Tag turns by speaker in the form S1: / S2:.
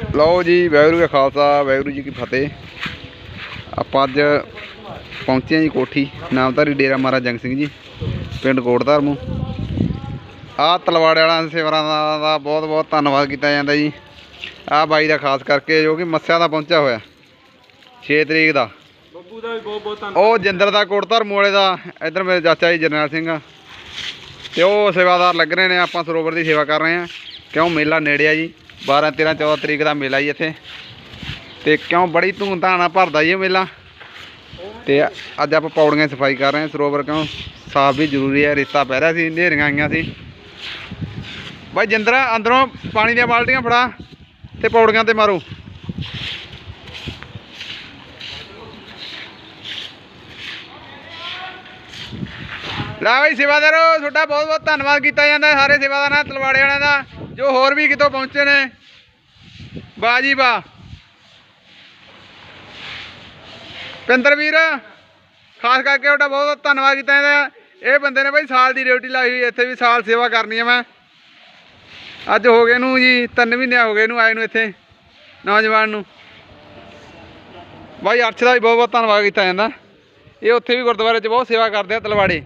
S1: ਲਓ ਜੀ ਵਾਹਿਗੁਰੂ ਜੀ ਕਾ ਖਾਲਸਾ ਵਾਹਿਗੁਰੂ ਜੀ ਕੀ ਫਤਿਹ। ਆਪਾਂ ਅੱਜ ਪਹੁੰਚੇ ਹਾਂ ਜੀ ਕੋਠੀ ਨਾਮਧਾਰੀ ਡੇਰਾ ਮਹਾਰਾਜ ਜੰਗ ਸਿੰਘ ਜੀ ਪਿੰਡ ਕੋਟਧਰਮੂ ਆਹ ਤਲਵਾੜੇ ਵਾਲਾ ਸੇਵਰਾਂ ਦਾ ਦਾ ਬਹੁਤ ਬਹੁਤ ਧੰਨਵਾਦ ਕੀਤਾ ਜਾਂਦਾ ਜੀ। ਆਹ ਬਾਈ ਦਾ ਖਾਸ ਕਰਕੇ ਜੋ ਕਿ ਮੱਸਿਆ ਦਾ ਪਹੁੰਚਿਆ ਹੋਇਆ। 6 ਤਰੀਕ ਦਾ।
S2: ਬੱਬੂ ਦਾ ਵੀ ਬਹੁਤ ਬਹੁਤ ਧੰਨਵਾਦ।
S1: ਉਹ ਜਿੰਦਰ ਦਾ ਕੋਟਧਰਮੂ ਵਾਲੇ ਦਾ ਇੱਧਰ ਮੇਰੇ ਚਾਚਾ ਜੀ ਜਰਨੈਲ ਸਿੰਘ ਆ। ਤੇ ਉਹ ਸੇਵਾਦਾਰ ਲੱਗ ਰਹੇ ਨੇ ਆਪਾਂ ਸਰੋਵਰ ਦੀ ਸੇਵਾ ਕਰ ਰਹੇ ਆ ਕਿਉਂ ਮੇਲਾ ਨੇੜੇ ਆ ਜੀ। 12 13 14 ਤਰੀਕ ਦਾ ਮੇਲਾ ਜੀ ਇੱਥੇ। ਤੇ ਕਿਉਂ ਬੜੀ ਧੂਮਧਾਮ ਨਾਲ ਭਰਦਾ ਜੀ ਇਹ ਮੇਲਾ? ਤੇ ਅੱਜ ਆਪਾਂ ਪੌੜੀਆਂ ਦੀ ਸਫ਼ਾਈ ਕਰ ਰਹੇ ਹਾਂ। ਸਰੋਵਰ ਕਿਉਂ ਸਾਫ਼ ਵੀ ਜ਼ਰੂਰੀ ਹੈ, ਰੇਤਾ ਪੈ ਰਿਹਾ ਸੀ, ਹਨੇਰੀਆਂ ਆਈਆਂ ਸੀ। ਬਾਈ ਜਿੰਦਰਾ, ਅੰਦਰੋਂ ਪਾਣੀ ਦੀਆਂ ਬਾਲਟੀਆਂ ਫੜਾ ਤੇ ਪੌੜੀਆਂ ਤੇ ਮਾਰੋ। ਲੈ ਬਈ ਸੇਵਾਦਾਰੋ, ਤੁਹਾਡਾ ਬਹੁਤ ਬਹੁਤ ਧੰਨਵਾਦ ਕੀਤਾ ਜਾਂਦਾ ਸਾਰੇ ਸੇਵਾਦਾਰਾਂ ਤਲਵਾੜੇ ਵਾਲਿਆਂ ਦਾ, ਜੋ ਹੋਰ ਵੀ ਕਿਤੋਂ ਪਹੁੰਚੇ ਨੇ। ਵਾਹ ਜੀ ਵਾਹ। ਪਿੰਦਰ ਵੀਰ, ਖਾਸ ਕਰਕੇ ਤੁਹਾਡਾ ਬਹੁਤ ਬਹੁਤ ਧੰਨਵਾਦ ਕੀਤਾ ਜਾਂਦਾ ਇਹ ਬੰਦੇ ਨੇ ਬਈ ਸਾਲ ਦੀ ਡਿਊਟੀ ਲਾਈ ਹੋਈ ਇੱਥੇ ਵੀ ਸਾਲ ਸੇਵਾ ਕਰਨੀ ਹੈ ਮੈਂ। ਅੱਜ ਹੋ ਗਏ ਨੂੰ ਜੀ, ਤਿੰਨ ਮਹੀਨੇ ਹੋ ਗਏ ਨੂੰ ਆਏ ਨੂੰ ਇੱਥੇ, ਨੌਜਵਾਨ ਨੂੰ। ਬਾਈ ਅਰਸ਼ ਦਾ ਵੀ ਬਹੁਤ ਬਹੁਤ ਧੰਨਵਾਦ ਕੀਤਾ ਜਾਂਦਾ। ਇਹ ਉੱਥੇ ਵੀ ਗੁਰਦੁਆਰੇ 'ਚ ਬਹੁਤ ਸੇਵਾ ਕਰਦੇ ਆ ਤਲਵਾੜੇ।